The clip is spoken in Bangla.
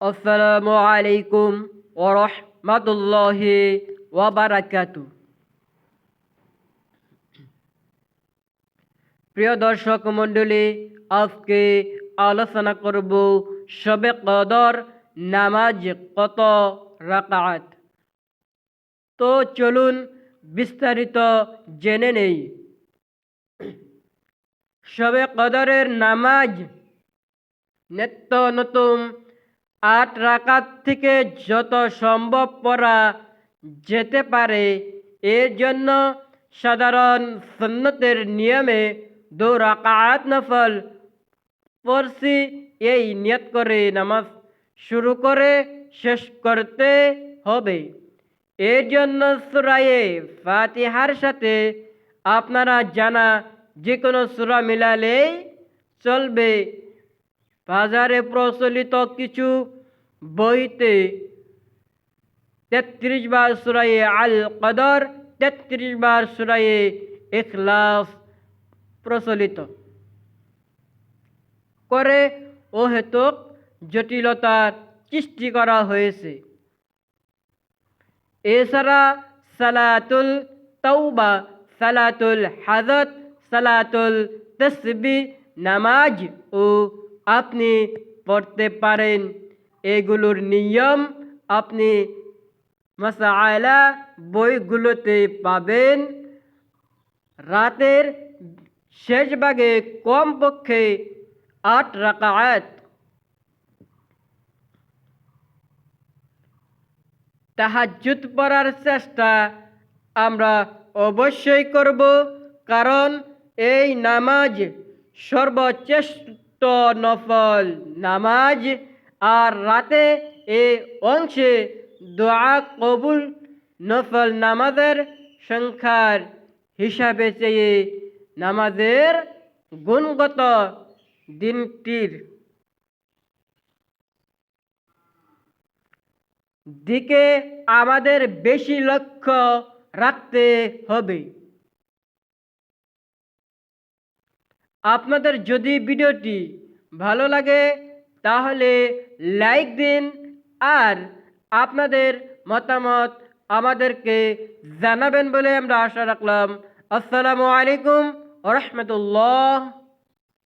আসসালামু আলাইকুম ওরহমাতুল্লাহি ওয়াবারাকাতু প্রিয় দর্শক মণ্ডলী, আজকে আলোচনা করব শবে কদর নামাজ কত রাকাত। তো চলুন বিস্তারিত জেনে নেই। শবে কদরের নামাজ নিত্য নতুন আট রাকাত থেকে যত সম্ভব পড়া যেতে পারে এর জন্য সাধারণ সন্ন্যতের নিয়মে দু রাকাত নফল পড়ছি। এই নিয়ত করে নামাজ শুরু করে শেষ করতে হবে। এর জন্য সুরায়ে ফাতিহার সাথে আপনারা জানা যে কোনো সুরা মিলালেই চলবে। বাজারে প্রচলিত কিছু বইতে তেত্রিশ বার সুরায়ে আল কদর তেত্রিশ বার সুরায়ে ইখলাস প্রচলিত। করে ও জটিলতার সৃষ্টি করা হয়েছে। এছাড়া সালাতুল তৌবা সালাতুল হাজত, সালাতুল তসবি, নামাজ ও আপনি পড়তে পারেন। এগুলোর নিয়ম আপনি মাসায়লা বইগুলোতে পাবেন। রাতের শেষ ভাগে কমপক্ষে আট রাকাত তাহাজুত পড়ার চেষ্টা আমরা অবশ্যই করব, কারণ এই নামাজ সর্বশ্রেষ্ঠ নফল। নামাজ আর রাতে এ অংশে দোয়া কবুল, নফল নামাজের সংখ্যার হিসাবে চেয়ে নামাজের গুণগত দিনটির দিকে আমাদের বেশি লক্ষ্য রাখতে হবে। আপনাদের যদি ভিডিওটি ভালো লাগে তাহলে লাইক দিন আর আপনাদের মতামত আমাদেরকে জানাবেন বলে আমরা আশা রাখলাম। আসসালামু আলাইকুম রহমতুল্লাহ।